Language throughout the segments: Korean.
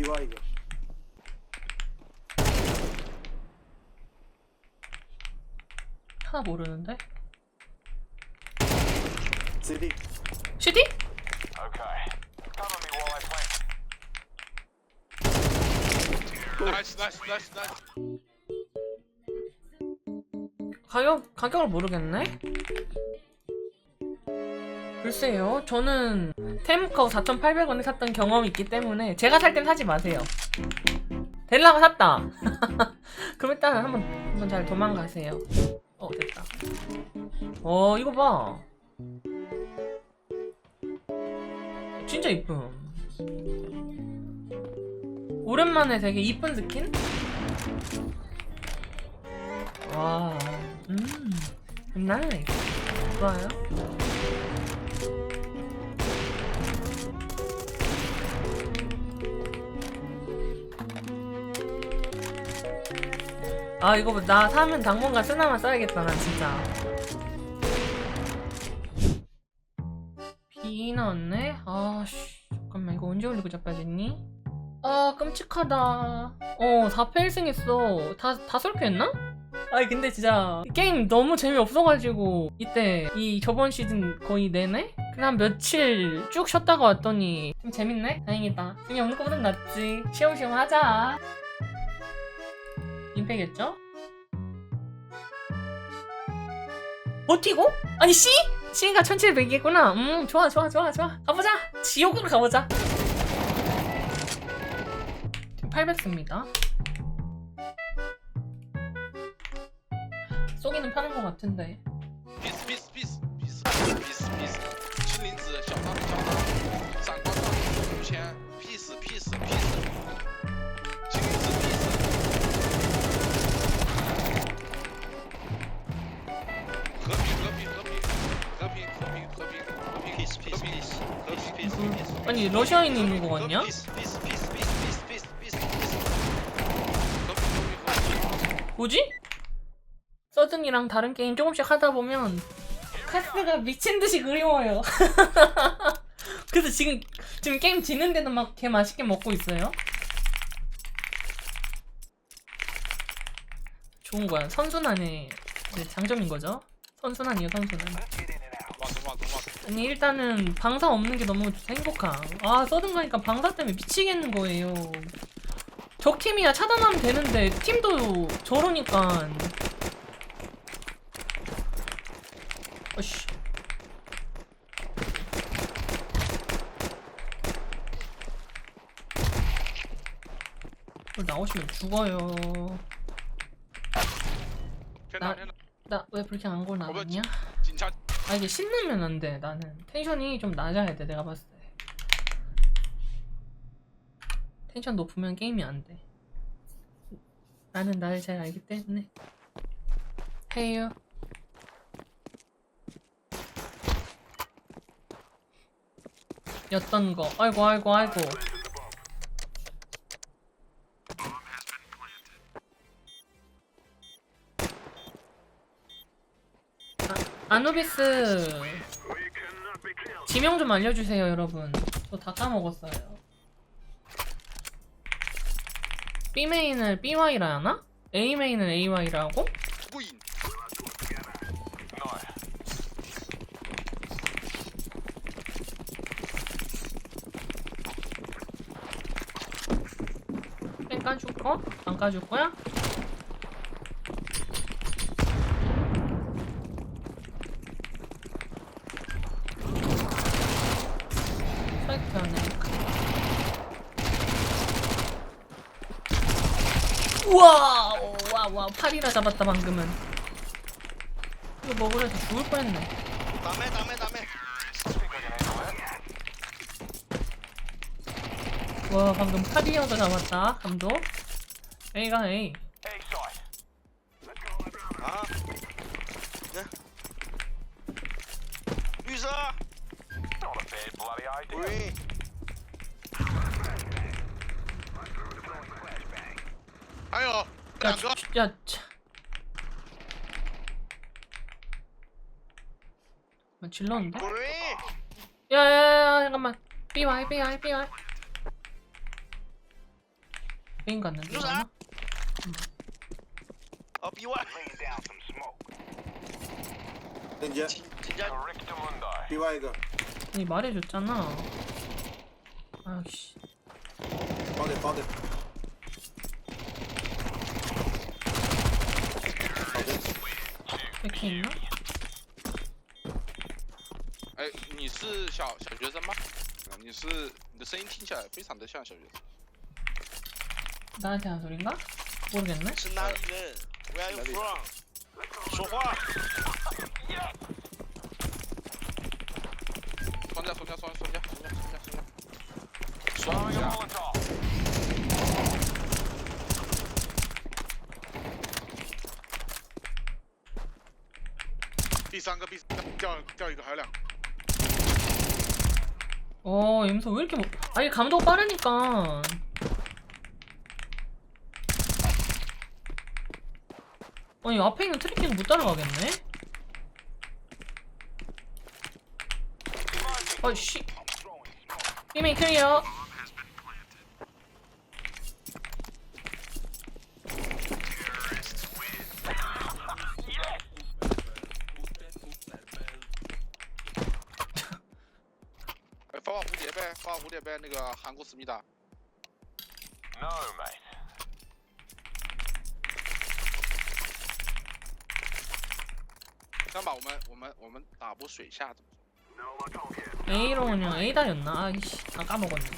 이와 이거 하나 모르는데? CD CD? 나이스 나이스 나이스 나이스 가격, 가격을 모르겠네? 글쎄요, 저는 테무카우 4,800원에 샀던 경험이 있기 때문에 제가 살 땐 사지 마세요. 델라가 샀다. 그럼 일단 한번 한번 잘 도망가세요. 어 됐다. 어 이거 봐. 진짜 이쁨. 오랜만에 되게 이쁜 스킨? 와, 음, 나이스. 좋아요. 아, 이거 나 사면 당분간 쓰나만 써야겠다, 난 진짜. 비 나왔네? 아, 씨. 잠깐만, 이거 언제 올리고 자빠졌니? 아, 끔찍하다. 어, 4패 1승 했어. 다, 다 솔패했나? 아니 근데 진짜 게임 너무 재미없어가지고 이때 이 저번 시즌 거의 내내 그냥 한 며칠 쭉 쉬었다가 왔더니 좀 재밌네? 다행이다 재미없는 것보단 낫지 시험시험 하자 임팩했죠? 버티고? 아니 C? C가 1700이겠구나 음 좋아 좋아 좋아 좋아 가보자 지옥으로 가보자 800씁니다 쏘기는 편한 것 같은데 peace peace peace peace peace peace 青林子小汤小汤闪光大五千 음. 아니 러시아인이 있는 거 같냐? 뭐지? 서든이랑 다른 게임 조금씩 하다 보면 카스가 미친 듯이 그리워요. 그래서 지금 지금 게임 지는데도 막 개 맛있게 먹고 있어요. 좋은 거야. 선순환의 장점인 거죠. 선순환이요, 선순환. 아니 일단은 방사 없는 게 너무 행복함. 아 서든 가니까 방사 때문에 미치겠는 거예요. 적 팀이야. 차단하면 되는데 팀도 저러니까. 어씨. 나오시면 죽어요. 나 나왜 그렇게 안 골 나왔냐? 아 이게 신나면 안 돼. 나는 텐션이 좀 낮아야 돼. 내가 봤을 때. 텐션 높으면 게임이 안 돼. 나는 나를 잘 알기 때문에. 해요. 였던 거. 아이고 아이고 아이고. 아, 아누비스 지명 좀 알려주세요 여러분 저 다 까먹었어요 B 메인을 BY라 하나? A 메인을 AY라고? 뺑 까줄 거? 안 까줄 거야? 사이트 안에 우와 와와 팔이나 잡았다 방금은 이거 먹으려서 죽을 뻔했네 Dame, dame, dame. 와 방금 팔이어도 잡았다 감독 A 아. 네. 유서. 우리. 아유 야, 两个 야, 차. 뭐 질렀는데? Green. 야야 야 잠깐만 삐와이 삐와이 삐와이 게임 갔는데? 이거는? 어, B1. 이제 진, 진짜 아니 말해줬잖아 아이씨 빠데 빠데 이렇게 있나? 哎，你是小小学生吗？啊你是你的声音听起来非常的像小学生。 나한테 한 소린가? 모르겠네 是哪里人？Where are you from？说话。 三个 B 掉掉一个还有两个。 어 염소 왜 이렇게 뭐... 아니 감도가 빠르니까 아니 앞에 있는 트리킹 못 따라가겠네? 아이씨 이미 클리어 蝴蝶呗，发发蝴蝶呗，那个韩国思密达。 No, mate. 这样吧，我们我们我们打波水下怎么说？ A로 그냥 A다였나? 아이씨 다 까먹었네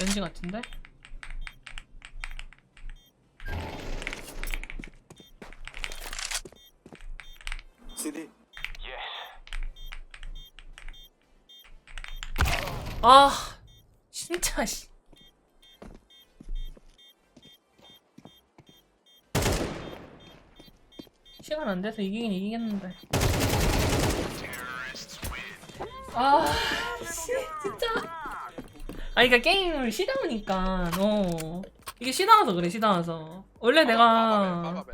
렌즈 같은데? CD Yes. 아 진짜 씨 시간 안 돼서 이기긴 이기겠는데 아 아 그러니까 게임을 시다우니까 어 이게 시다워서 그래 시다워서 원래 发 내가 吧呗。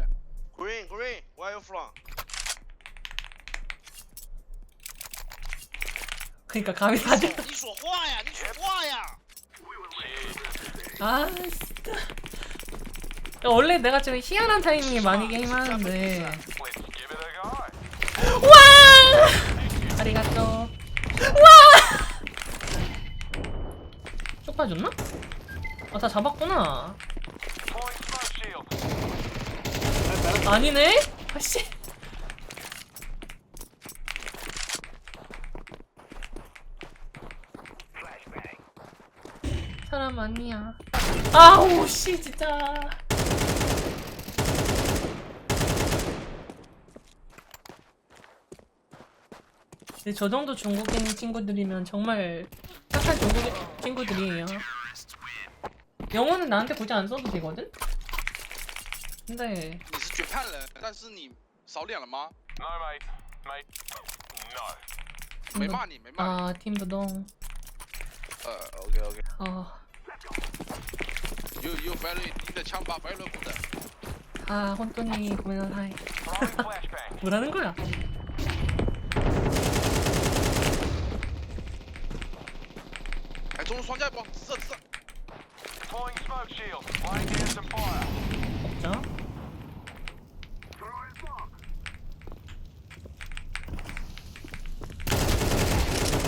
Green, green. Where are you from? 그러니까 감이 다들 你说话呀！你说话呀！ 아 진짜 야, 원래 내가 좀 희한한 타이밍에 많이 게임하는데 Let's give it a go. 와! 아리가또. 와! 줬나? 아, 다 잡았구나. 아니네? 아씨. 사람 아니야. 아우, 씨, 진짜. 근데 저 정도 중국인 친구들이면 정말 착한 중국 친구들이에요. 영어는 나한테 굳이 안 써도 되거든? 근데 你是决判人，但是你扫脸了吗？ No, mate. Mate. No. 没骂你，没骂你。 아 팀부동 呃，OK OK。 아, You you very 你的枪法 very good。 아 혼돈이 고민을 하이 Throwing flashbang. 뭐라는 거야? 中路双架不？射射。 Deploying smoke shield. Laying down some fire. 없죠?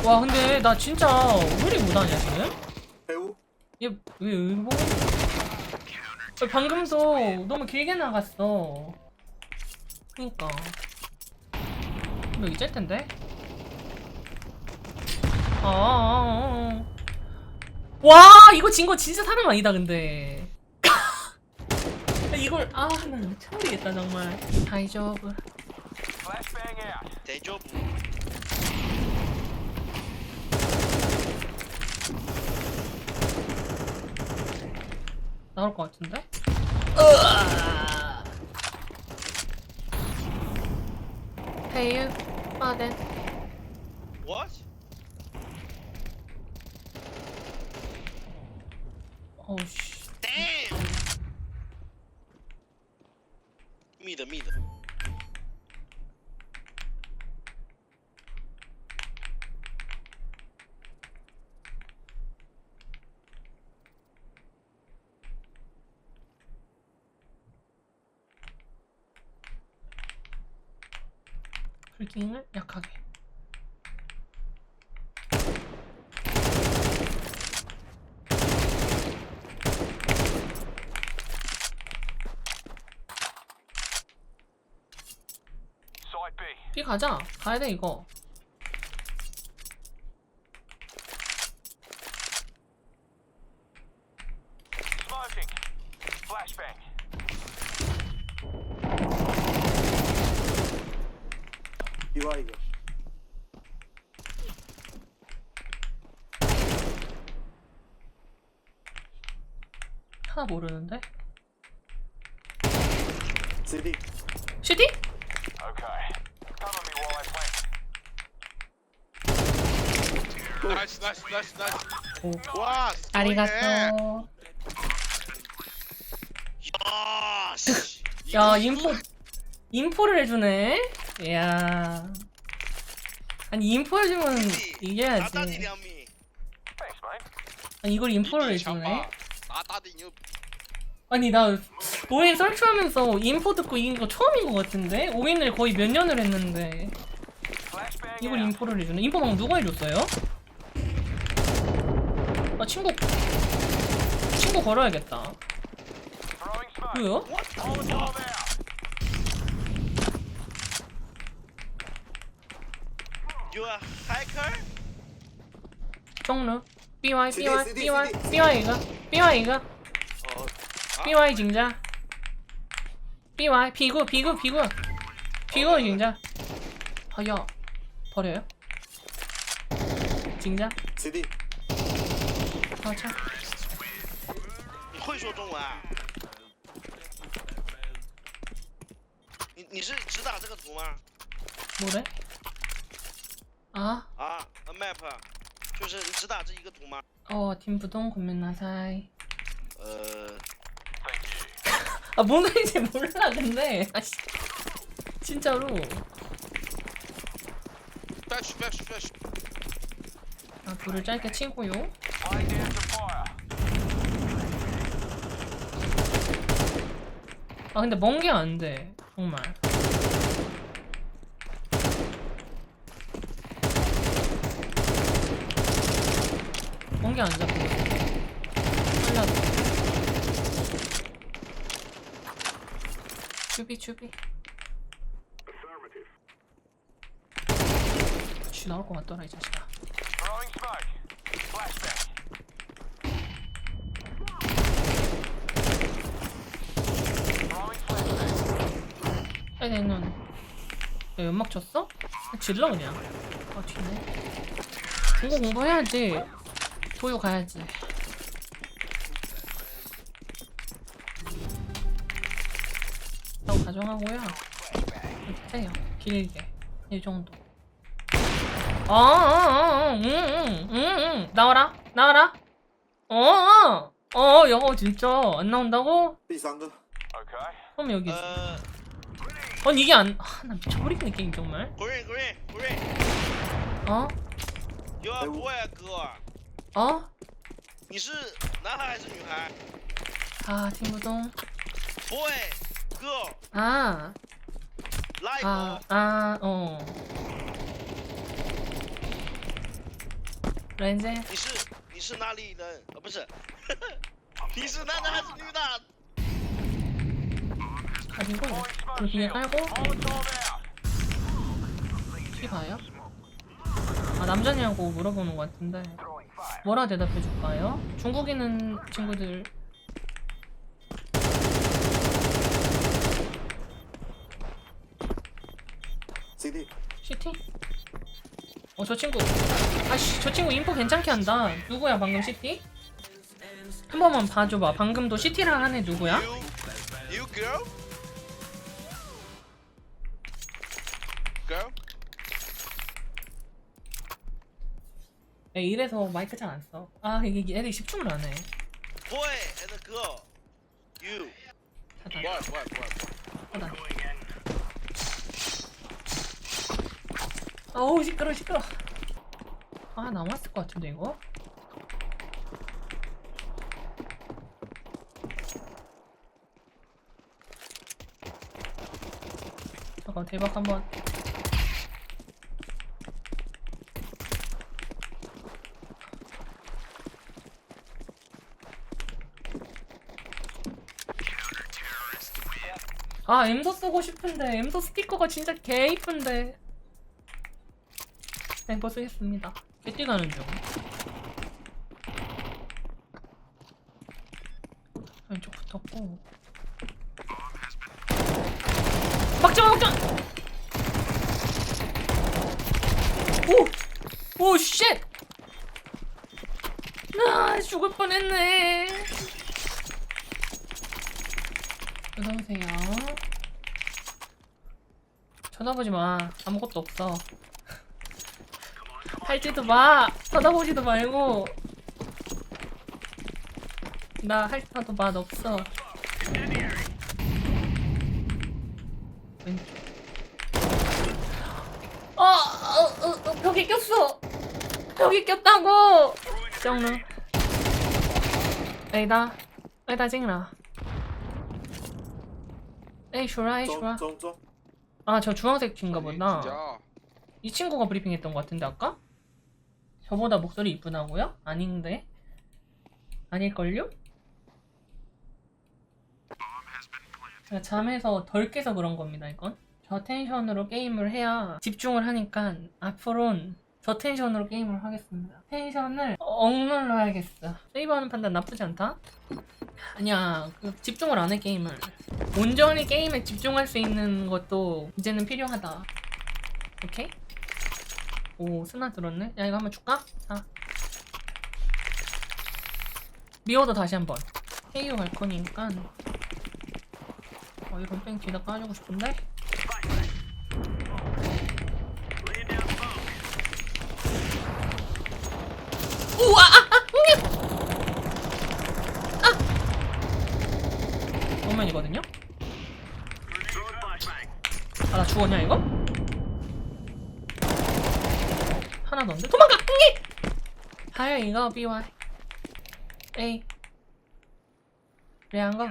와 근데 나 진짜 왜 이리 못하냐 지금? 배우 얘 왜 의보? 어, 방금도 너무 길게 나갔어. 그니까. 너 이제 텐데? 아, 아, 아. 와 이거 진 거 진짜 사람 아니다 근데. 이걸 아나 미쳐버리겠다 정말. 다이저브. 대접. 나올 것 같은데? 페유 빠덴 What? 어우씨 Damn. Mid mid. 불킹을 약하게 Site B. B 가자 가야 돼 이거. 하나 모르는데 CD. CD? 나이스 나이스 나이스 나이스 오 와. 아리가또 야. 씨. 야 이거- 인포 인포를 해주네 이야 아니 인포 해주면 이겨야지. 아니 이걸 인포를 해주네 샤파. 나다디 유 아니 나 오인 설치하면서 인포 듣고 이긴 거 처음인 것 같은데 오인을 거의 몇 년을 했는데 이걸. 인포를 해주네 인포 방금 누가 해줬어요? 아 친구 친구 걸어야겠다 hacker? 종루 BY BY BY CD. BY가 BY가 어. BY 진짜 BY 비구 비구 비구 비구 진짜 아야 버려요? 진짜 CD. 아참 你会说中文啊？你你是只打这个图吗？ 뭐래? 아 啊呃，map，就是你只打这一个图吗？ 어, 팀부동 고민나사이. 呃， Thank you. 아, 뭔 말인지 몰라, 근데. 아, 씨. 진짜로. flash flash flash 아, 불을 짧게 치고요. Fire. 아, 근데 먼 게 안 돼. 정말. 먼 게 안 잡혀. 빨라도. 주비, 주비. 쥐 나올 것 같더라, 이 자식아. Throwing smoke. Flashbang. Throwing flashbang. 애는 야 연막 쳤어? 질러 그냥 아 뒤네 중고 공부해야지 도유 가야지 라고 가정하고요 이렇게 해요 길게 이 정도 어어어응응응 나와라 나와라 어어 영어 진짜 안 나온다고? 第三个。 Okay. 그럼 여기 있어 呃 아니 이게 안.. 아, 나 미쳐버리겠네 게임 정말，Green Green Green， 어? 有啊 boy 啊哥， 어? 你是男孩还是女孩 아 팀부동 ？Boy girl 아, live，、 아, 아, 어 렌즈 你是 你是哪里人？啊，不是，你是男的还是女的？ 가지고 그 뒤에 깔고 피 가요? 아 남자냐고 물어보는 것 같은데 뭐라 대답해 줄까요? 중국인은 친구들 CD CT? 어 저 친구 아씨 저 친구 인포 괜찮게 한다 누구야 방금 CT? 한 번만 봐줘봐 방금도 CT랑 한 애 누구야? You, you girl? Girl? 야, 이래서 마이크 잘 안 써. 아 이게 애들이 집중을 안 해. Boy and girl. You. 아우 시끄러 시끄러. 아 남았을 것 같은데 이거. 잠깐 대박 한번. 아 엠소 쓰고 싶은데 엠소 스티커가 진짜 개 이쁜데 엠버 쓰겠습니다. 개띠 가는 중. 왼쪽 붙었고. 막지마 막지마 오! 오 쉣! 아 죽을 뻔했네. 어서오세요. 쳐다보지 마. 아무것도 없어 할지도 마 쳐다보지도 말고 나 할지도 맛 없어 왼쪽 어, 어, 어, 어 벽에 꼈어 벽에 꼈다고 정루 에이다 에이다 찡라 에이 슈라 에이 슈라 中中中 아 저 주황색 친가 보다 진짜. 이 친구가 브리핑했던 것 같은데 아까? 저보다 목소리 이쁘다고요? 아닌데? 아닐걸요? 제가 잠에서 덜 깨서 그런 겁니다 이건 저 텐션으로 게임을 해야 집중을 하니까 앞으론 저 텐션으로 게임을 하겠습니다 텐션을 억눌러야겠어 세이브하는 판단 나쁘지 않다? 아니야 그 집중을 안 해 게임을 온전히 게임에 집중할 수 있는 것도 이제는 필요하다 오케이? 오 스나 들었네 야 이거 한번 줄까? 자 미워도 다시 한번 헤이오 갈 거니까 어 이런 뺑 뒤다 까주고 싶은데 우와 아, 아, 아! 정면이거든요? 아 나 죽었냐 이거? 넣는데? 도망가! 흥이! 하여 이거 BY A 两个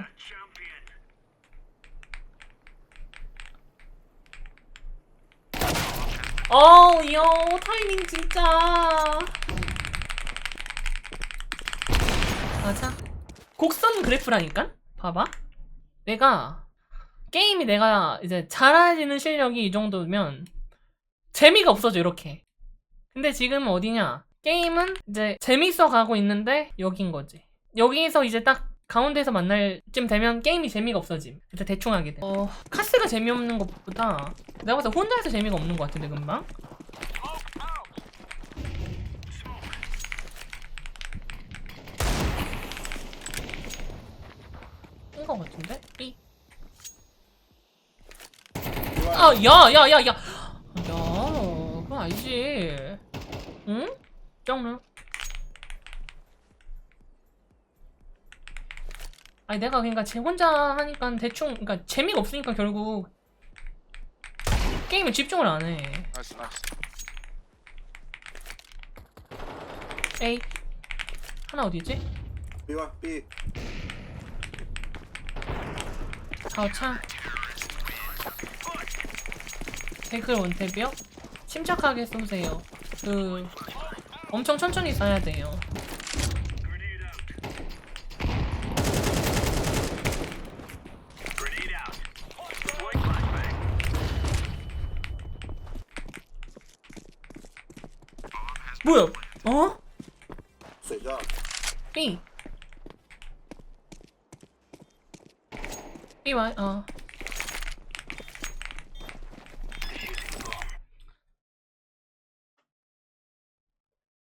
어우 요 타이밍 진짜. 맞아 곡선 그래프라니까? 봐봐. 내가 게임이 내가 이제 잘해지는 실력이 이 정도면 재미가 없어져 이렇게 근데 지금 어디냐? 게임은 이제 재밌어 가고 있는데 여긴 거지. 여기서 이제 딱 가운데서 만날 쯤 되면 게임이 재미가 없어짐. 그래서 대충 하게 돼. 어, 카스가 재미없는 것보다 내가 봐서 혼자 해서 재미가 없는 것 같은데 금방? 뜬거 같은데? 삐. 아, 야, 야, 야, 야. 야, 그건 아니지. 응? 짱루. 아니, 내가 그러니까 제 혼자 하니까 대충, 그러니까 재미가 없으니까 결국 게임에 집중을 안 해. 나이스, 나이스. 에이. 하나 어디지? B1 B 가오차. 댓글 원탭이요? 침착하게 쏘세요. 그 엄청 천천히 쏴야 돼요.